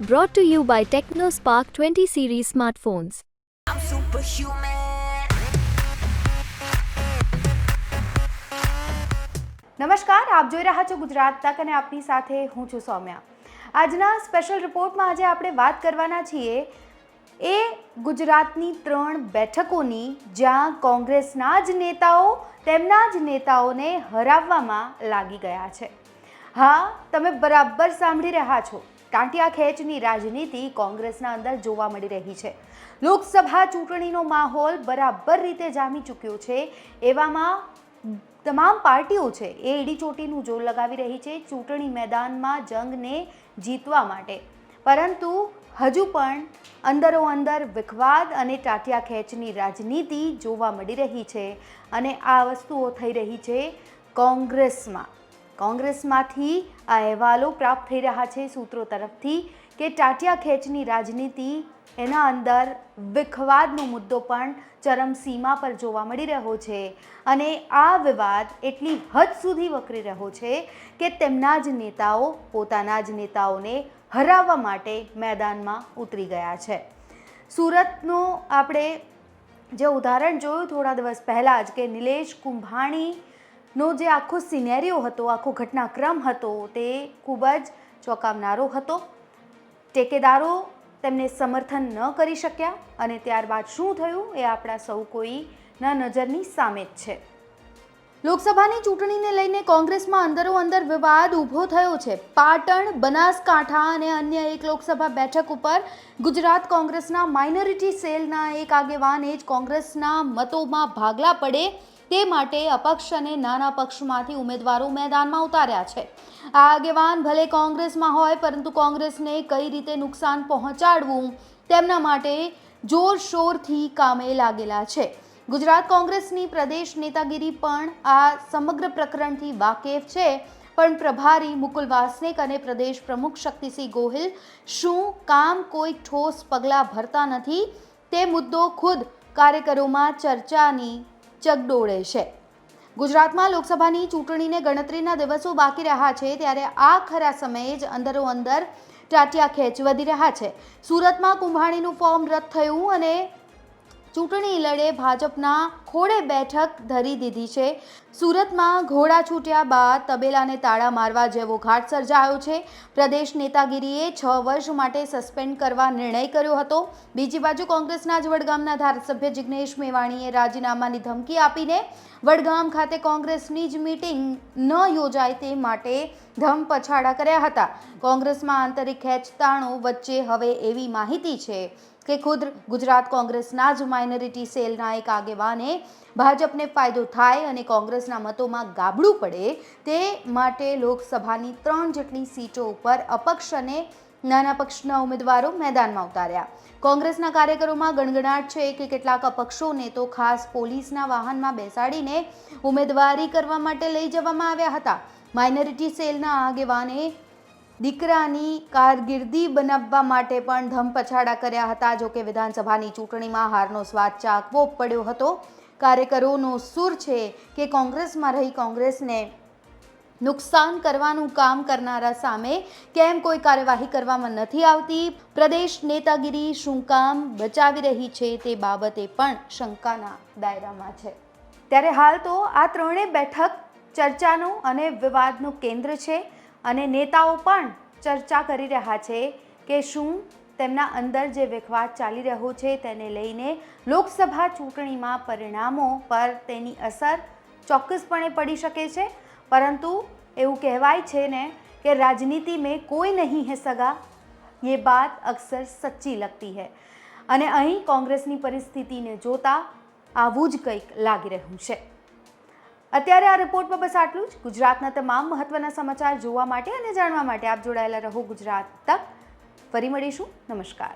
Brought to you by TechnoSpark 20 series smartphones. I'm superhuman. નમસ્કાર આપ જોઈ રહ્યા છો ગુજરાત તક અને આપની સાથે હું છું સૌમ્યા આજના સ્પેશિયલ રિપોર્ટમાં આજે આપણે વાત કરવાના છીએ એ ગુજરાતની ત્રણ બેઠકોની જ્યાં કોંગ્રેસના જ નેતાઓ તેમના જ નેતાઓને હરાવવામાં લાગી ગયા છે હા તમે બરાબર સાંભળી રહ્યા છો ટાંટિયા ખેંચની રાજનીતિ કોંગ્રેસના અંદર જોવા મળી રહી છે. લોકસભા ચૂંટણીનો માહોલ બરાબર રીતે જામી ચૂક્યો છે. એવામાં તમામ પાર્ટીઓ છે એ એડી ચોટીનું જોર લગાવી રહી છે ચૂંટણી મેદાનમાં જંગને જીતવા માટે. પરંતુ હજુ પણ અંદરો અંદર વિખવાદ અને ટાટિયા ખેંચની રાજનીતિ જોવા મળી રહી છે અને આ વસ્તુઓ થઈ રહી છે કોંગ્રેસમાં. કોંગ્રેસમાંથી આ અહેવાલો પ્રાપ્ત થઈ રહ્યા છે સૂત્રો તરફથી કે ટાટિયા ખેંચની રાજનીતિ એના અંદર વિખવાદનો મુદ્દો પણ ચરમસીમા પર જોવા મળી રહ્યો છે. અને આ વિવાદ એટલી હદ સુધી વકરી રહ્યો છે કે તેમના જ નેતાઓ પોતાના જ નેતાઓને હરાવવા માટે મેદાનમાં ઉતરી ગયા છે. સુરતનું આપણે જે ઉદાહરણ જોયું થોડા દિવસ પહેલાં જ કે નિલેશ કુંભાણીનો જે આખો સિનેરિયો હતો, આખો ઘટનાક્રમ હતો, તે ખૂબ જ ચોંકાવનારો હતો. ટેકેદારો તેમને સમર્થન ન કરી શક્યા અને ત્યારબાદ શું થયું એ આપણા સૌ કોઈના નજરની સામે જ છે. લોકસભાની ચૂંટણીને લઈને કોંગ્રેસમાં અંદરો અંદર વિવાદ ઊભો થયો છે. પાટણ, બનાસકાંઠા અને અન્ય એક લોકસભા બેઠક ઉપર ગુજરાત કોંગ્રેસના માઇનોરિટી સેલના એક આગેવાન એ જ કોંગ્રેસના મતોમાં ભાગલા પડે તે માટે અપક્ષ અને નાના પક્ષમાંથી ઉમેદવારો મેદાનમાં ઉતાર્યા છે. આ આગેવાન ભલે કોંગ્રેસમાં હોય, પરંતુ કોંગ્રેસને કઈ રીતે નુકસાન પહોંચાડવું તેમના માટે જોરશોરથી કામે લાગેલા છે. ગુજરાત કોંગ્રેસની પ્રદેશ નેતાગીરી પણ આ સમગ્ર પ્રકરણથી વાકેફ છે. પણ પ્રભારી મુકુલ વાસનિક અને પ્રદેશ પ્રમુખ શક્તિસિંહ ગોહિલ શું કામ કોઈ ઠોસ પગલાં ભરતા નથી તે મુદ્દો ખુદ કાર્યકરોમાં ચર્ચાની ચગડોળે છે. ગુજરાતમાં લોકસભાની ચૂંટણીને ગણતરીના દિવસો બાકી રહ્યા છે ત્યારે આ ખરા સમયે જ અંદરો અંદર ટાટિયા ખેંચ વધી રહ્યા છે. સુરતમાં કુંભાણીનું ફોર્મ રદ થયું અને ચૂંટણી લડે ભાજપના ખોડે બેઠક ધરી દીધી છે. સુરતમાં ઘોડા છૂટ્યા બાદ તબેલાને તાળા મારવા જેવો ઘાટ સર્જાયો છે. પ્રદેશ નેતાગીરીએ છ વર્ષ માટે સસ્પેન્ડ કરવા નિર્ણય કર્યો હતો. બીજી બાજુ કોંગ્રેસના જ વડગામના ધારાસભ્ય જિગ્નેશ મેવાણીએ રાજીનામાની ધમકી આપીને વડગામ ખાતે કોંગ્રેસની જ મીટિંગ ન યોજાય તે માટે ધમ પછાડા કર્યા હતા. કોંગ્રેસમાં આંતરિક ખેંચતાણો વચ્ચે હવે એવી માહિતી છે. કે ખુદ ગુજરાત કોંગ્રેસના જ માઇનોરિટી સેલના એક આગેવાને ભાજપને ફાયદો થાય અને કોંગ્રેસના મતોમાં ગાબડું પડે તે માટે લોકસભાની ત્રણ જેટલી સીટો ઉપર અપક્ષ અને નાના પક્ષના ઉમેદવારો મેદાનમાં ઉતાર્યા. કોંગ્રેસના કાર્યકરોમાં ગણગણાટ છે કે કેટલાક અપક્ષોને તો ખાસ પોલીસના વાહનમાં બેસાડીને ઉમેદવારી કરવા માટે લઈ જવામાં આવ્યા હતા. માઇનોરિટી સેલના આગેવાને દીકરાની કારકિર્દી બનાવવા માટે પણ ધમપછાડા કર્યા હતા. જો કે વિધાનસભાની ચૂંટણીમાં હારનો સ્વાદ ચાખવો પડ્યો હતો. કાર્યકરોનો સૂર છે કે કોંગ્રેસમાં રહી કોંગ્રેસને નુકસાન કરવાનું કામ કરનારા સામે કેમ કોઈ કાર્યવાહી કરવામાં નથી આવતી? પ્રદેશ નેતાગીરી શું કામ બચાવી રહી છે તે બાબતે પણ શંકાના દાયરામાં છે. ત્યારે હાલ તો આ ત્રણેય બેઠક ચર્ચાનું અને વિવાદનું કેન્દ્ર છે. અને નેતાઓ પણ ચર્ચા કરી રહ્યા છે કે શું તેમના અંદર જે વેખવાદ ચાલી રહ્યો છે તેને લઈને લોકસભા ચૂંટણીમાં પરિણામો પર તેની અસર ચોક્કસપણે પડી શકે છે. પરંતુ એવું કહેવાય છે ને કે રાજનીતિ મેં કોઈ નહીં હે સગા, એ વાત અક્સર સચ્ચી લગતી હૈ. અને અહીં કોંગ્રેસની પરિસ્થિતિને જોતા આવું જ કંઈક લાગી રહ્યું છે. અત્યારે આ રિપોર્ટમાં બસ આટલું જ. ગુજરાતના તમામ મહત્વના સમાચાર જોવા માટે અને જાણવા માટે આપ જોડાયેલા રહો ગુજરાત તક. ફરી મળીશું. નમસ્કાર.